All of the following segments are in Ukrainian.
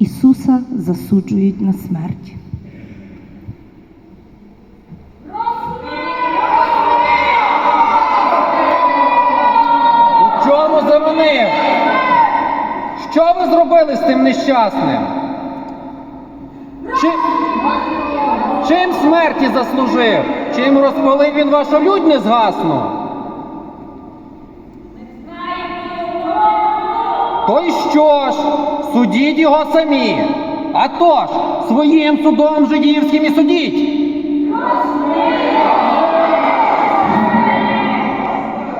Ісуса засуджують на смерть. Чому завинив? Що ви зробили з тим нещасним? Чи... Чим смерті заслужив? Чим розпалив він вашу людь не згасну? То й що ж? Судіть його самі. А то ж, своїм судом жидівським і судіть.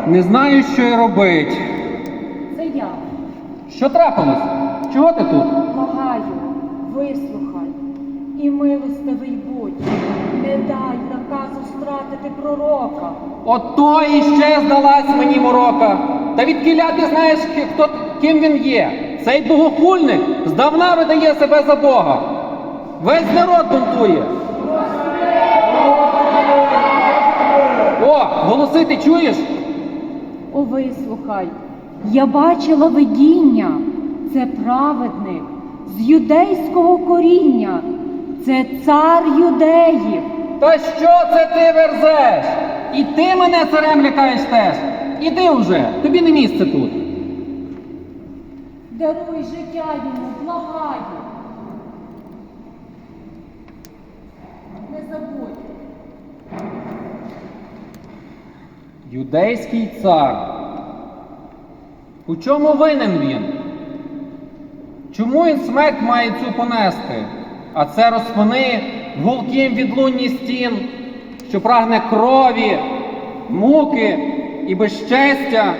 Не знаю, що й робить. Це я. Що трапилось? Чого ти тут? Благаю, вислухай і милостивий будь. Не дай наказу стратити пророка. Ото іще здалась мені морока. Та відкіля ти знаєш, хто, ким він є. Цей богохульник здавна видає себе за Бога. Весь народ бунтує. О, голоси ти чуєш? О, вислухай, я бачила видіння. Це праведник з юдейського коріння. Це цар юдеїв. Та що це ти верзеш? І ти мене царем лякаєш теж. Іди вже, тобі не місце тут. Даруй життя йому, благаю. Не забудь. Юдейський цар. У чому винен він? Чому він смерть має цю понести? А це розпини гулким відлунні стін, що прагне крові, муки і безчестя.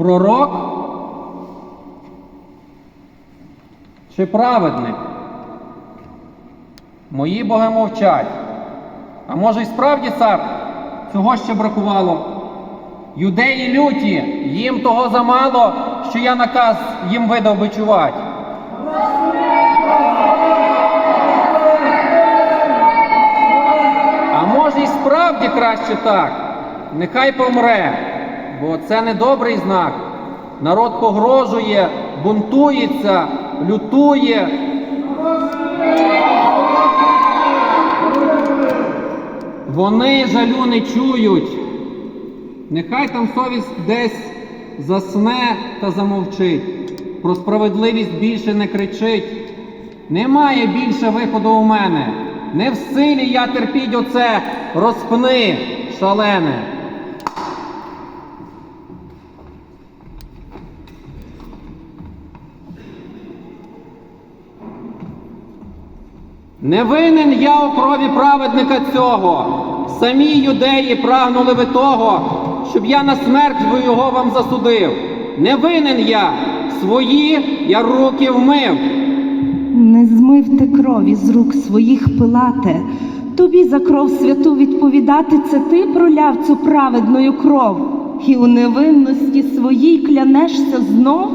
Пророк чи праведник? Мої боги мовчать. А може й справді цар цього ще бракувало? Юдеї люті, їм того замало, що я наказ їм видав бичувати. А може й справді краще так? Нехай помре, бо це недобрий знак. Народ погрожує, бунтується, лютує. Вони жалю не чують. Нехай там совість десь засне та замовчить. Про справедливість більше не кричить. Немає більше виходу у мене. Не в силі я терпіть оце, розпни, шалене. Не винен я у крові праведника цього. Самі юдеї прагнули ви того, щоб я на смерть ви його вам засудив. Не винен я, свої я руки вмив. Не змив ти крові з рук своїх пилате. Тобі за кров святу відповідати це ти проляв цю праведною кров, і у невинності своїй клянешся знов?